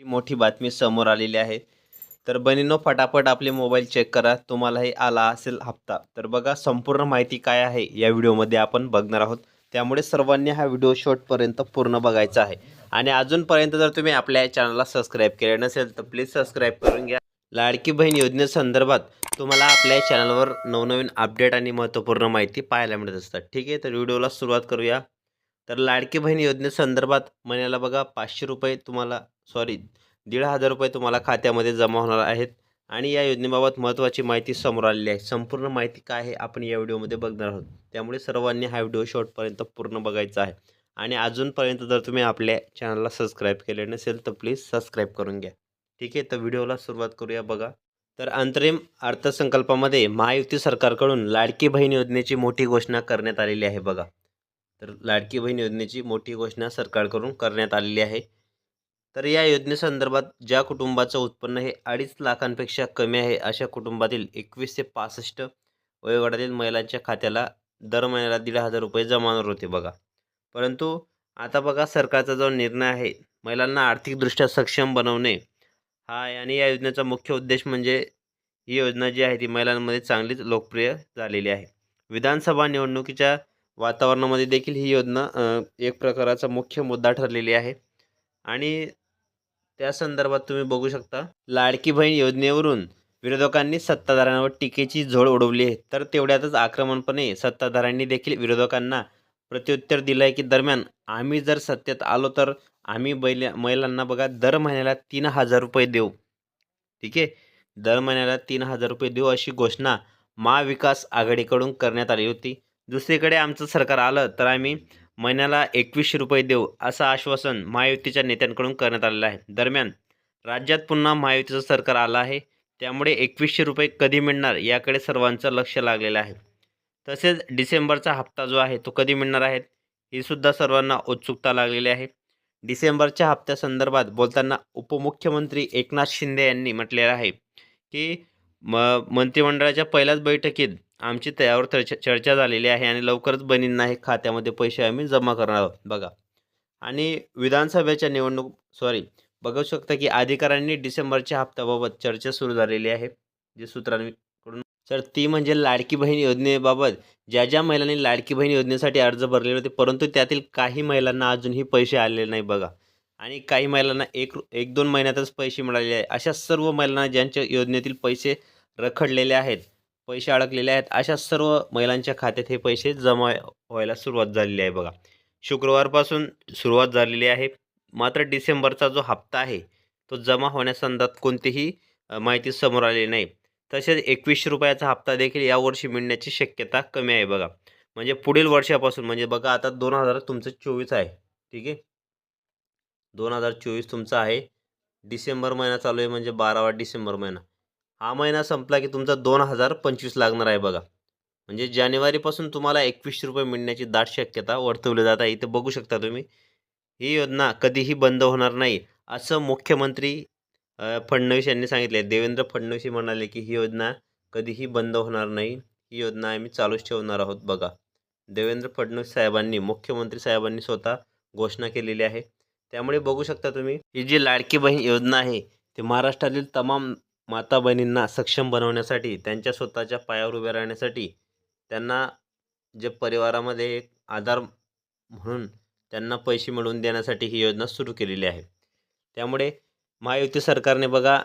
ही मोठी बातमी समोर आलेली आहे. तर बनिनो फटाफट आपले मोबाईल चेक करा. तुम्हालाही आला असेल हप्ता. तर बघा संपूर्ण माहिती काय आहे या व्हिडिओमध्ये आपण बघणार आहोत. त्यामुळे सर्वांनी हा व्हिडिओ शॉर्टपर्यंत पूर्ण बघायचा आहे. आणि अजूनपर्यंत जर तुम्ही आपल्या चॅनलला सबस्क्राईब केले नसेल तर प्लीज सबस्क्राईब करून घ्या. लाडकी बहीण योजनेसंदर्भात तुम्हाला आपल्या चॅनलवर नवनवीन अपडेट आणि महत्त्वपूर्ण माहिती पाहायला मिळत असतात. ठीक आहे तर व्हिडिओला सुरुवात करूया. तर लाडकी बहीण योजनेसंदर्भात महिन्याला बघा पाचशे रुपये तुम्हाला सॉरी दीड हजार रुपये तुम्हाला खात्यामध्ये जमा होणार आहेत आणि या योजनेबाबत महत्त्वाची माहिती समोर आलेली आहे. संपूर्ण माहिती काय आहे आपण या व्हिडिओमध्ये बघणार आहोत. त्यामुळे सर्वांनी हा व्हिडिओ शॉर्टपर्यंत पूर्ण बघायचा आहे आणि अजूनपर्यंत जर तुम्ही आपल्या चॅनलला सबस्क्राईब केले नसेल तर प्लीज सबस्क्राईब करून घ्या. ठीक आहे तर व्हिडिओला सुरुवात करूया बघा. तर अंतरिम अर्थसंकल्पामध्ये महायुती सरकारकडून लाडकी बहीण योजनेची मोठी घोषणा करण्यात आलेली आहे बघा. तर लाडकी बहीण योजनेची मोठी घोषणा सरकारकडून करण्यात आलेली आहे. तर या योजनेसंदर्भात ज्या कुटुंबाचं उत्पन्न हे अडीच लाखांपेक्षा कमी आहे अशा कुटुंबातील एकवीस ते पासष्ट वयोगटातील महिलांच्या खात्याला दर महिन्याला दीड हजार रुपये जमा होणार होते बघा. परंतु आता बघा सरकारचा जो निर्णय आहे महिलांना आर्थिकदृष्ट्या सक्षम बनवणे हा आणि या योजनेचा मुख्य उद्देश म्हणजे ही योजना जी आहे ती महिलांमध्ये चांगलीच लोकप्रिय झालेली आहे. विधानसभा निवडणुकीच्या वातावरणामध्ये देखील ही योजना एक प्रकाराचा मुख्य मुद्दा ठरलेली आहे. आणि त्या संदर्भात तुम्ही बघू शकता लाडकी बहीण योजनेवरून विरोधकांनी सत्ताधाऱ्यांवर टीकेची झोड उडवली आहे. तर तेवढ्यातच आक्रमणपणे सत्ताधाऱ्यांनी देखील विरोधकांना प्रत्युत्तर दिलं आहे की दरम्यान आम्ही जर सत्तेत आलो तर आम्ही बैल महिलांना बघा दर महिन्याला तीन हजार रुपये देऊ. ठीक आहे? दर महिन्याला तीन हजार रुपये देऊ अशी घोषणा महाविकास आघाडीकडून करण्यात आली होती. दुसरीकडे आमचं सरकार आलं तर आम्ही महिन्याला एकवीसशे रुपये देऊ असं आश्वासन महायुतीच्या नेत्यांकडून करण्यात आलेलं आहे. दरम्यान राज्यात पुन्हा महायुतीचं सरकार आलं आहे. त्यामुळे एकवीसशे रुपये कधी मिळणार याकडे सर्वांचं लक्ष लागलेलं आहे. तसेच डिसेंबरचा हप्ता जो आहे तो कधी मिळणार आहे ही सुद्धा सर्वांना उत्सुकता लागलेली आहे. डिसेंबरच्या हप्त्यासंदर्भात बोलताना उपमुख्यमंत्री एकनाथ शिंदे यांनी म्हटलेलं आहे की म मंत्रिमंडळाच्या पहिल्याच बैठकीत आमची त्यावर चर्चा चर्चा झालेली आहे आणि लवकरच बनींना हे खात्यामध्ये पैसे आम्ही जमा करणार आहोत. बघा. आणि विधानसभेच्या निवडणूक सॉरी बघू शकता की अधिकाऱ्यांनी डिसेंबरच्या हप्त्याबाबत चर्चा सुरू झालेली आहे. जे सूत्रांकडून तर ती म्हणजे लाडकी बहीण योजनेबाबत ज्या ज्या महिलांनी लाडकी बहीण योजनेसाठी अर्ज भरलेले होते परंतु त्यातील काही महिलांना अजूनही पैसे आलेले नाही बघा. आणि काही महिलांना एक एक दोन महिन्यातच पैसे मिळालेले आहे. अशा सर्व महिलांना ज्यांच्या योजनेतील पैसे रखडलेले आहेत पैसे अडकलेले आहेत अशा सर्व महिलांच्या खात्यात हे पैसे जमा व्हायला सुरुवात झालेली आहे बघा. शुक्रवारपासून सुरुवात झालेली आहे. मात्र डिसेंबरचा जो हप्ता आहे तो जमा होण्यासंदर्भात कोणतीही माहिती समोर आलेली नाही. तसेच एकवीसशे रुपयाचा हप्ता देखील यावर्षी मिळण्याची शक्यता कमी आहे बघा. म्हणजे पुढील वर्षापासून म्हणजे बघा आता दोन हजार तुमचं चोवीस आहे ठीक आहे? दोन हजार चोवीस तुमचा आहे. डिसेंबर महिना चालू आहे म्हणजे बारावा डिसेंबर महिना. हा महिना संपला की तुमचा दोन हजार पंचवीस लागणार आहे बघा. म्हणजे जानेवारीपासून तुम्हाला एकवीसशे रुपये मिळण्याची दाट शक्यता वर्तवली जात आहे. इथे बघू शकता तुम्ही. ही योजना कधीही बंद होणार नाही असं मुख्यमंत्री फडणवीस यांनी सांगितले देवेंद्र फडणवीस म्हणाले की ही योजना कधीही बंद होणार नाही. ही योजना आम्ही चालूच ठेवणार आहोत बघा. देवेंद्र फडणवीस साहेबांनी मुख्यमंत्री साहेबांनी स्वतः घोषणा केलेली आहे. त्यामुळे बघू शकता तुम्ही ही जी लाडकी बहीण योजना आहे ती महाराष्ट्रातील तमाम माता बहिणींना सक्षम बनवण्यासाठी त्यांच्या स्वतःच्या पायावर उभ्या राहण्यासाठी त्यांना जे परिवारामध्ये एक आधार म्हणून त्यांना पैसे मिळवून देण्यासाठी ही योजना सुरू केलेली आहे. त्यामुळे महायुती सरकारने बघा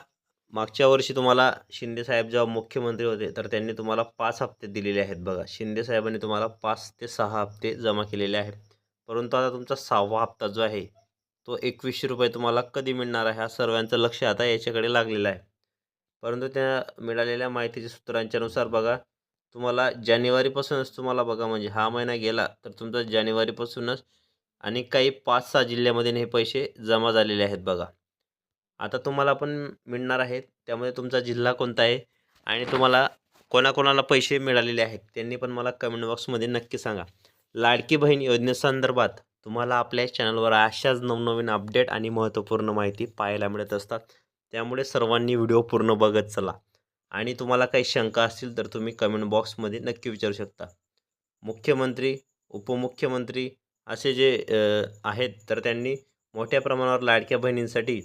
मागच्या वर्षी तुम्हाला शिंदे साहेब जेव्हा मुख्यमंत्री होते तर त्यांनी तुम्हाला पाच हप्ते दिलेले आहेत बघा. शिंदेसाहेबांनी तुम्हाला पाच ते सहा हप्ते जमा केलेले आहेत. परंतु आता तुमचा सहावा हप्ता जो आहे तो एकवीसशे रुपये तुम्हाला कधी मिळणार आहे हा सर्वांचं लक्ष आता याच्याकडे लागलेलं आहे. परंतु त्या मिळालेल्या माहितीच्या सूत्रांच्यानुसार बघा तुम्हाला जानेवारीपासूनच तुम्हाला बघा म्हणजे हा महिना गेला तर तुमचा जानेवारीपासूनच आणि काही पाच सहा जिल्ह्यामध्ये हे पैसे जमा झालेले आहेत बघा. आता तुम्हाला पण मिळणार आहेत त्यामुळे तुमचा जिल्हा कोणता आहे आणि तुम्हाला कोणाकोणाला पैसे मिळालेले आहेत त्यांनी पण मला कमेंट बॉक्समध्ये नक्की सांगा. लाडकी बहीण योजनेसंदर्भात तुम्हाला आपल्या चॅनलवर अशाच नवनवीन अपडेट आणि महत्त्वपूर्ण माहिती पाहायला मिळत असतात. त्यामुळे सर्वांनी व्हिडिओ पूर्ण बघत चला. आणि तुम्हाला काही शंका असतील तर तुम्ही कमेंट बॉक्समध्ये नक्की विचारू शकता. मुख्यमंत्री उपमुख्यमंत्री असे जे आहेत तर त्यांनी मोठ्या प्रमाणावर लाडक्या बहिणींसाठी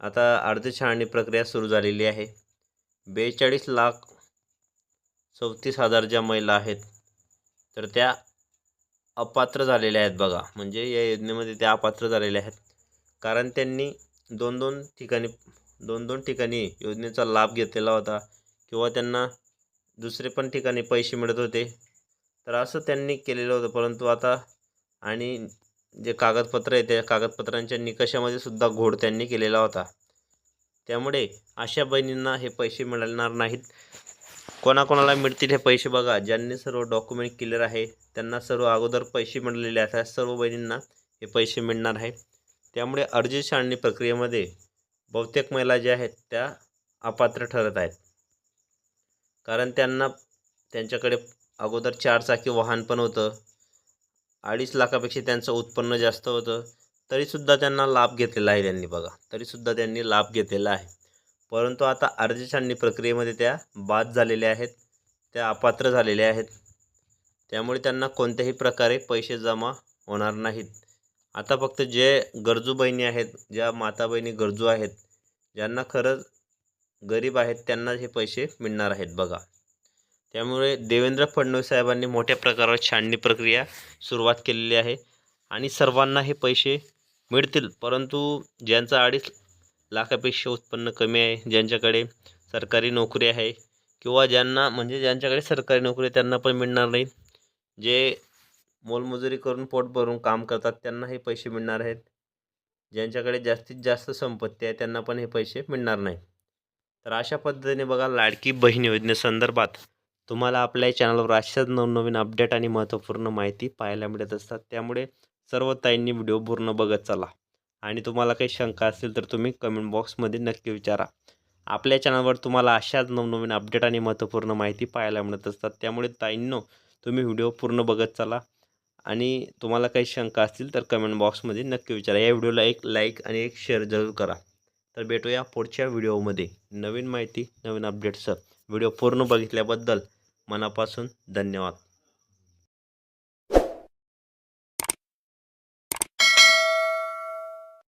आता अर्ज प्रक्रिया सुरू झालेली आहे. बेचाळीस लाख चौतीस हजार ज्या महिला आहेत तर त्या अपात्र झालेल्या आहेत बघा. म्हणजे या योजनेमध्ये त्या अपात्र झालेल्या आहेत. कारण त्यांनी दोन दोन ठिकाणी दोन दोन ठिकाणी योजनेचा लाभ घेतलेला होता किंवा त्यांना दुसरे पण ठिकाणी पैसे मिळत होते. तर असं त्यांनी केलेलं होतं. परंतु आता आणि जे कागदपत्र आहे त्या कागदपत्रांच्या निकषामध्ये सुद्धा घोड त्यांनी केलेला होता. त्यामुळे अशा बहिणींना हे पैसे मिळणार नाहीत. कोणाकोणाला मिळतील हे पैसे बघा. ज्यांनी सर्व डॉक्युमेंट क्लिअर आहे त्यांना सर्व अगोदर पैसे मिळालेले आहेत. सर्व बहिणींना हे पैसे मिळणार आहे त्यामुळे अर्ज छाननी प्रक्रियेमध्ये बहुतेक महिला ज्या आहेत त्या अपात्र ठरत आहेत. कारण त्यांना त्यांच्याकडे अगोदर चारचाकी वाहन पण होतं. अडीच लाखापेक्षा त्यांचं उत्पन्न जास्त होतं. तरीसुद्धा त्यांना लाभ घेतलेला आहे त्यांनी बघा. तरीसुद्धा त्यांनी लाभ घेतलेला आहे. परंतु आता अर्ज छाननी प्रक्रियेमध्ये त्या बाद झालेल्या आहेत. त्या अपात्र झालेल्या आहेत. त्यामुळे त्यांना कोणत्याही प्रकारे पैसे जमा होणार नाहीत. आता फक्त जे गरजू बहिणी आहेत ज्या माता बहिणी गरजू आहेत ज्यांना खरंच गरीब आहेत त्यांना हे पैसे मिळणार आहेत. बघा. त्यामुळे देवेंद्र फडणवीस साहेबांनी मोठ्या प्रकारात छाननी प्रक्रिया सुरुवात केलेली आहे आणि सर्वांना हे पैसे मिळतील. परंतु ज्यांचं अडीच लाखापेक्षा उत्पन्न कमी आहे ज्यांच्याकडे सरकारी नोकरी आहे किंवा ज्यांना म्हणजे ज्यांच्याकडे सरकारी नोकरी आहे त्यांना पण मिळणार नाही. जे मोलमजुरी करून पोट भरून काम करतात त्यांना हे पैसे मिळणार आहेत. ज्यांच्याकडे जास्तीत जास्त संपत्ती आहे त्यांना पण हे पैसे मिळणार नाही तर अशा पद्धतीने बघा लाडकी बहीण योजनेसंदर्भात तुम्हाला आपल्या चॅनलवर अशाच नवनवीन अपडेट आणि महत्त्वपूर्ण माहिती पाहायला मिळत असतात. त्यामुळे सर्व ताईंनी व्हिडिओ पूर्ण बघत चला. आणि तुम्हाला काही शंका असतील तर तुम्ही कमेंट बॉक्समध्ये नक्की विचारा. आपल्या चॅनलवर तुम्हाला अशाच नवनवीन अपडेट आणि महत्त्वपूर्ण माहिती पाहायला मिळत असतात. त्यामुळे ताईंनो तुम्ही व्हिडिओ पूर्ण बघत चला. आणि तुम्हाला काही शंका असतील तर कमेंट बॉक्समध्ये नक्की विचारा. या व्हिडिओला एक लाईक आणि एक शेअर जरूर करा. तर भेटूया पुढच्या व्हिडिओमध्ये नवीन माहिती नवीन अपडेट्सचं व्हिडिओ पूर्ण बघितल्याबद्दल मनापासून धन्यवाद.